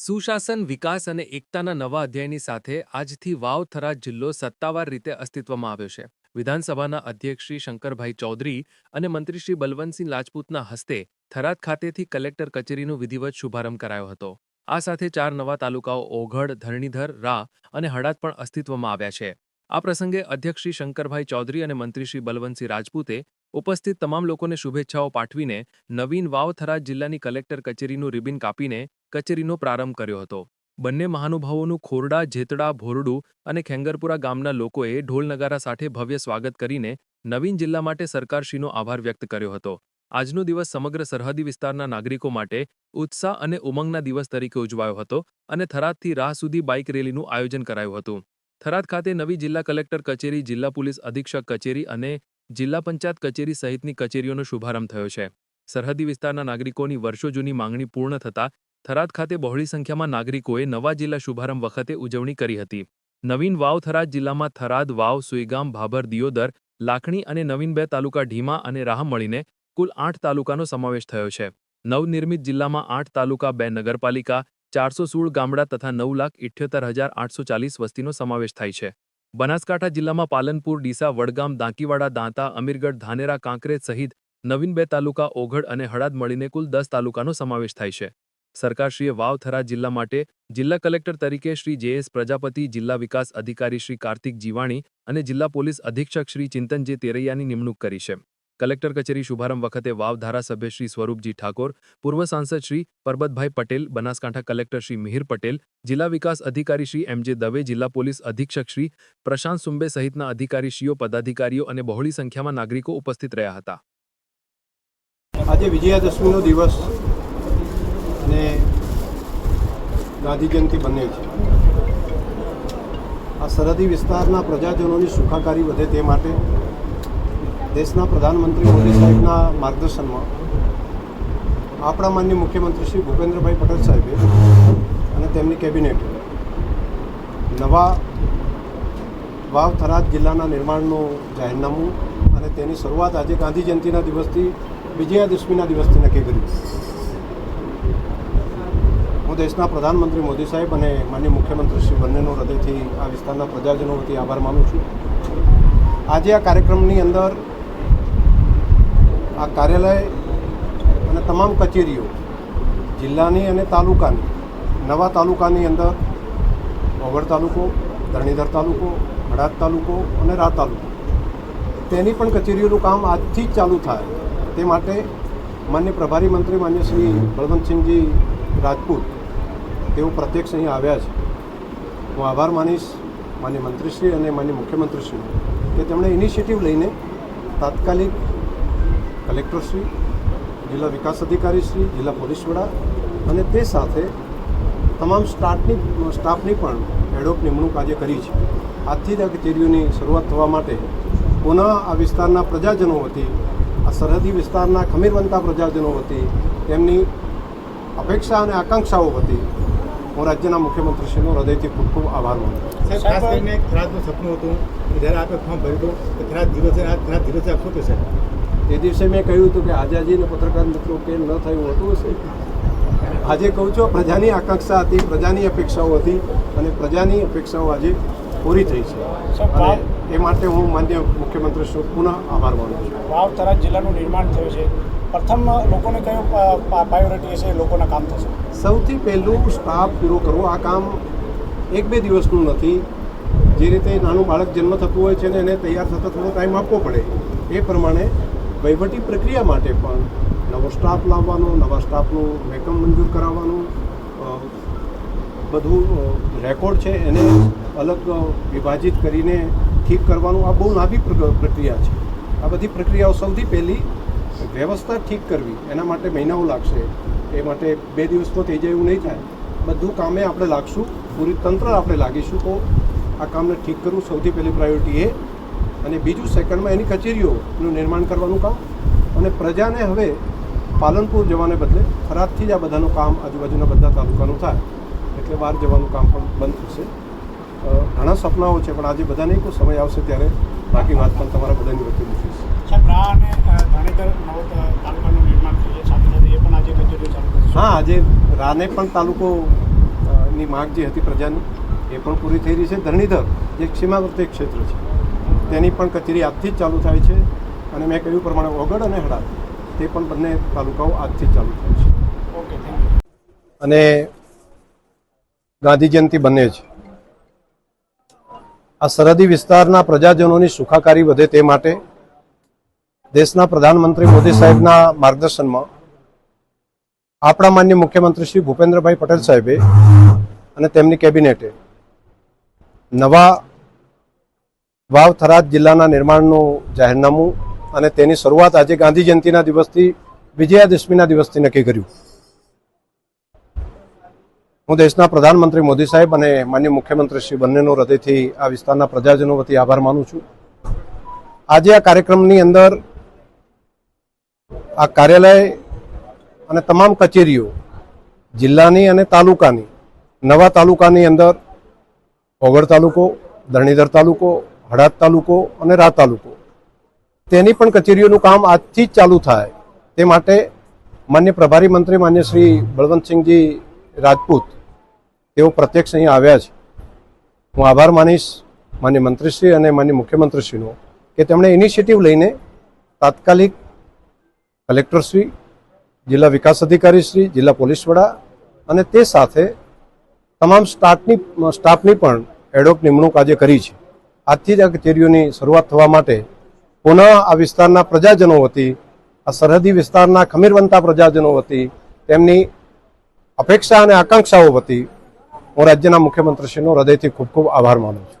સુશાસન, વિકાસ અને એકતાના નવા અધ્યાયની સાથે આજથી વાવ થરાદ જિલ્લો સત્તાવાર રીતે અસ્તિત્વમાં આવ્યો છે. વિધાનસભાના અધ્યક્ષ શ્રી શંકરભાઈ ચૌધરી અને મંત્રી શ્રી બલવંતસિંહ રાજપૂતના હસ્તે થરાદ ખાતેથી કલેક્ટર કચેરીનું વિધિવત શુભારંભ કરાયો હતો. આ સાથે ચાર નવા તાલુકાઓ ઓઘડ, ધરણીધર, રા અને હડાદ પણ અસ્તિત્વમાં આવ્યા છે. આ પ્રસંગે અધ્યક્ષ શ્રી શંકરભાઈ ચૌધરી અને મંત્રી શ્રી બલવંતસિંહ રાજપૂતે ઉપસ્થિત તમામ લોકોને શુભેચ્છાઓ પાઠવીને નવીન વાવ થરાદ જિલ્લાની કલેક્ટર કચેરીનું રિબિન કાપીને કચેરીનો પ્રારંભ કર્યો હતો. બંને મહાનુભાવોનું ખોરડા, જેતડા, ભોરડું અને ખેંગરપુરા ગામના લોકોએ ઢોલ નગારા સાથે ભવ્ય સ્વાગત કરીને નવીન જિલ્લા માટે સરકારશ્રીનો આભાર વ્યક્ત કર્યો હતો. આજનો દિવસ સમગ્ર સરહદી વિસ્તારના નાગરિકો માટે ઉત્સાહ અને ઉમંગના દિવસ તરીકે ઉજવાયો હતો અને થરાદથી રાહ સુધી બાઇક રેલીનું આયોજન કરાયું હતું. થરાદ ખાતે નવી જિલ્લા કલેક્ટર કચેરી, જિલ્લા પોલીસ અધિક્ષક કચેરી અને જિલ્લા પંચાયત કચેરી સહિતની કચેરીઓનો શુભારંભ થયો છે. સરહદી વિસ્તારના નાગરિકોની વર્ષો જૂની માંગણી પૂર્ણ થતાં થરાદ ખાતે બહોળી સંખ્યામાં નાગરિકોએ નવા જિલ્લા શુભારંભ વખતે ઉજવણી કરી હતી. નવીન વાવ થરાદ જિલ્લામાં થરાદ વાવ, સુઈગામ, ભાભર, દિયોદર, લાખણી અને નવીન બે તાલુકા ઢીમા અને રાહમ મળીને કુલ આઠ તાલુકાનો સમાવેશ થયો છે. નવનિર્મિત જિલ્લામાં આઠ તાલુકા, બે નગરપાલિકા, ચારસો સોળ ગામડા તથા નવ લાખ ઇઠ્યોતેર હજાર આઠસો ચાલીસ વસ્તીનો સમાવેશ થાય છે. બનાસકાંઠા જિલ્લામાં પાલનપુર, ડીસા, વડગામ દાંકીવાડા દાંતા, અમીરગઢ, ધાનેરા, કાંકરેજ સહિત નવીન બે તાલુકા ઓઘડ અને હળાદ મળીને કુલ દસ તાલુકાનો સમાવેશ થાય છે. સરકારશ્રીએ વાવથરા જિલ્લા માટે જિલ્લા કલેક્ટર તરીકે શ્રી જે એસ પ્રજાપતિ, જિલ્લા વિકાસ અધિકારી શ્રી કાર્તિક જીવાણી અને જિલ્લા પોલીસ અધિક્ષક શ્રી ચિંતનજી તેરૈયાની નિમણૂક કરી છે. કલેક્ટર કચેરી શુભારંભ વખતે વાવ ધારાસભ્ય શ્રી સ્વરૂપજી ઠાકોર, પૂર્વ સાંસદ શ્રી પરબતભાઈ પટેલ, બનાસકાંઠા કલેક્ટર શ્રી મિહિર પટેલ, જિલ્લા વિકાસ અધિકારી શ્રી એમ જે દવે, જિલ્લા પોલીસ અધિક્ષક શ્રી પ્રશાંત સુંબે સહિતના અધિકારીશ્રીઓ, પદાધિકારીઓ અને બહોળી સંખ્યામાં નાગરિકો ઉપસ્થિત રહ્યા હતા. આજે વિજયાદશમીનો દિવસ ને ગાંધી જયંતિ બંને છે. આ સરહદી વિસ્તારના પ્રજાજનોની સુખાકારી વધે તે માટે દેશના પ્રધાનમંત્રી મોદી સાહેબના માર્ગદર્શનમાં આપણા માન્ય મુખ્યમંત્રી શ્રી ભૂપેન્દ્રભાઈ પટેલ સાહેબે અને તેમની કેબિનેટ નવા વાવ થરાદ જિલ્લાના નિર્માણનું જાહેરનામું અને તેની શરૂઆત આજે ગાંધી જયંતિના દિવસથી વિજયાદશમીના દિવસથી નક્કી કરી હું દેશના પ્રધાનમંત્રી મોદી સાહેબ અને માન્ય મુખ્યમંત્રી શ્રી બંનેનો હૃદયથી આ વિસ્તારના પ્રજાજનો વતી આભાર માનું છું. આજે આ કાર્યક્રમની અંદર આ કાર્યાલય અને તમામ કચેરીઓ, જિલ્લાની અને તાલુકાની, નવા તાલુકાની અંદર ઓગળ તાલુકો, ધરણીધર તાલુકો હડાદ તાલુકો અને રા તાલુકો. તેની પણ કચેરીઓનું કામ આજથી જ ચાલુ થાય. તે માટે માન્ય પ્રભારી મંત્રી માન્ય શ્રી બળવંતસિંહજી રાજપૂત, તેઓ પ્રત્યક્ષ અહીં આવ્યા છે. હું આભાર માનીશ માન્ય મંત્રીશ્રી અને માન્ય મુખ્યમંત્રીશ્રીનો કે તેમણે ઇનિશિયેટિવ લઈને તાત્કાલિક કલેક્ટરશ્રી જિલ્લા વિકાસ અધિકારીશ્રી જિલ્લા પોલીસ વડા અને તે સાથે તમામ સ્ટાફની સ્ટાફની પણ એડોપ નિમણૂક આજે કરી છે. આજથી જ આ કચેરીઓની શરૂઆત થવા માટે પુનઃ આ વિસ્તારના પ્રજાજનો વતી, આ સરહદી વિસ્તારના ખમીરવંતા પ્રજાજનો વતી, તેમની અપેક્ષા અને આકાંક્ષાઓ વતી હું રાજ્યના મુખ્યમંત્રીશ્રીનો હૃદયથી ખૂબ ખૂબ આભાર માનું સપનું હતું જ્યારે આપણે ફોર્મ ભર્યું હતું કે દિવસે આ થરાદ જીરો છે આપ શું તે દિવસે મેં કહ્યું હતું કે આઝાદીને પત્રકાર મિત્રો કેમ ન થયું હતું હશે? આજે કહું છું પ્રજાની આકાંક્ષા હતી પ્રજાની અપેક્ષાઓ હતી અને પ્રજાની અપેક્ષાઓ આજે પૂરી થઈ છે. અને એ માટે હું માન્ય મુખ્યમંત્રી પુનઃ આભાર માનું છું. વાવ થરાદ જિલ્લાનું નિર્માણ થયું છે. પ્રથમ લોકોને કયો પ્રાયોરિટી હશે? લોકોના કામ થશે. સૌથી પહેલું સ્ટાફ પૂરો કરવો આ કામ એક બે દિવસનું નથી જે રીતે નાનું બાળક જન્મ થતું હોય છે ને એને તૈયાર થતાં થોડો ટાઈમ આપવો પડે. એ પ્રમાણે વહીવટી પ્રક્રિયા માટે પણ નવો સ્ટાફ લાવવાનો, નવા સ્ટાફનું વેકમ મંજૂર કરાવવાનું બધું રેકોર્ડ છે એને અલગ વિભાજિત કરીને ઠીક કરવાનું આ બહુ લાંબી પ્ર- પ્રક્રિયા છે. આ બધી પ્રક્રિયાઓ સૌથી પહેલી વ્યવસ્થા ઠીક કરવી, એના માટે મહિનાઓ લાગશે. એ માટે બે દિવસમાં થઈ જાય એવું નહીં થાય. બધું કામે આપણે લાગશું, પૂરી તંત્ર આપણે લાગીશું તો આ કામને ઠીક કરવું સૌથી પહેલી પ્રાયોરિટી એ. અને બીજું સેકન્ડમાં એની કચેરીઓનું નિર્માણ કરવાનું કામ. અને પ્રજાને હવે પાલનપુર જવાને બદલે થરાદથી જ આ બધાનું કામ આજુબાજુના બધા તાલુકાનું થાય. એટલે બહાર જવાનું કામ પણ બંધ થશે. ઘણા સપનાઓ છે પણ આજે બધાને કોઈ સમય આવશે ત્યારે બાકી વાત પણ તમારા બધાની વચ્ચે મૂકીશ. હા આજે રાને પણ તાલુકો ની માંગ જે હતી પ્રજાની એ પણ પૂરી થઈ રહી છે. ધરણીધર જે સીમાવર્તી ક્ષેત્ર છે તેની પણ કચેરી આજથી જ ચાલુ થાય છે અને મેં કહ્યું પ્રમાણે ઓગળ અને હડાદ તે પણ બંને તાલુકાઓ આજથી જ ચાલુ થાય છે. ઓકે અને ગાંધી જયંતિ બંને છે આ સરહદી વિસ્તારના પ્રજાજનોની સુખાકારી વધે તે માટે દેશના પ્રધાનમંત્રી મોદી સાહેબના માર્ગદર્શનમાં આપણા માન્ય મુખ્યમંત્રી શ્રી ભૂપેન્દ્રભાઈ પટેલ સાહેબે અને તેમની કેબિનેટે નવા વાવ થરાદ જિલ્લાના નિર્માણનું જાહેરનામું અને તેની શરૂઆત આજે ગાંધી જયંતિના દિવસથી વિજયાદશમીના દિવસથી નક્કી કર્યું. હું દેશના પ્રધાનમંત્રી મોદી સાહેબ અને માન્ય મુખ્યમંત્રી શ્રી બંનેનો હૃદયથી આ વિસ્તારના પ્રજાજનો વતી આભાર માનું છું. આજે આ કાર્યક્રમની અંદર આ કાર્યાલય અને તમામ કચેરીઓ જિલ્લાની અને તાલુકાની, નવા તાલુકાની અંદર ઓગળ તાલુકો, ધરણીધર તાલુકો હડાદ તાલુકો અને રા તાલુકો. તેની પણ કચેરીઓનું કામ આજથી જ ચાલુ થાય. તે માટે માન્ય પ્રભારી મંત્રી માન્ય શ્રી બળવંતસિંહજી રાજપૂત, તેઓ પ્રત્યક્ષ અહીં આવ્યા છે. હું આભાર માનીશ માન્ય મંત્રીશ્રી અને માન્ય મુખ્યમંત્રીશ્રીનો કે તેમણે ઇનિશિયેટિવ લઈને તાત્કાલિક કલેક્ટરશ્રી, જિલ્લા વિકાસ અધિકારીશ્રી, જિલ્લા પોલીસ વડા અને તે સાથે તમામ સ્ટાફની સ્ટાફની પણ એડોક નિમણૂક આજે કરી છે. આજથી જ આ કચેરીઓની શરૂઆત થવા માટે પુનઃ આ વિસ્તારના પ્રજાજનો વતી, આ સરહદી વિસ્તારના ખમીરવંતા પ્રજાજનો વતી, તેમની અપેક્ષા અને આકાંક્ષાઓ વતી હું રાજ્યના મુખ્યમંત્રીશ્રીનો હૃદયથી ખૂબ ખૂબ આભાર માનું છું.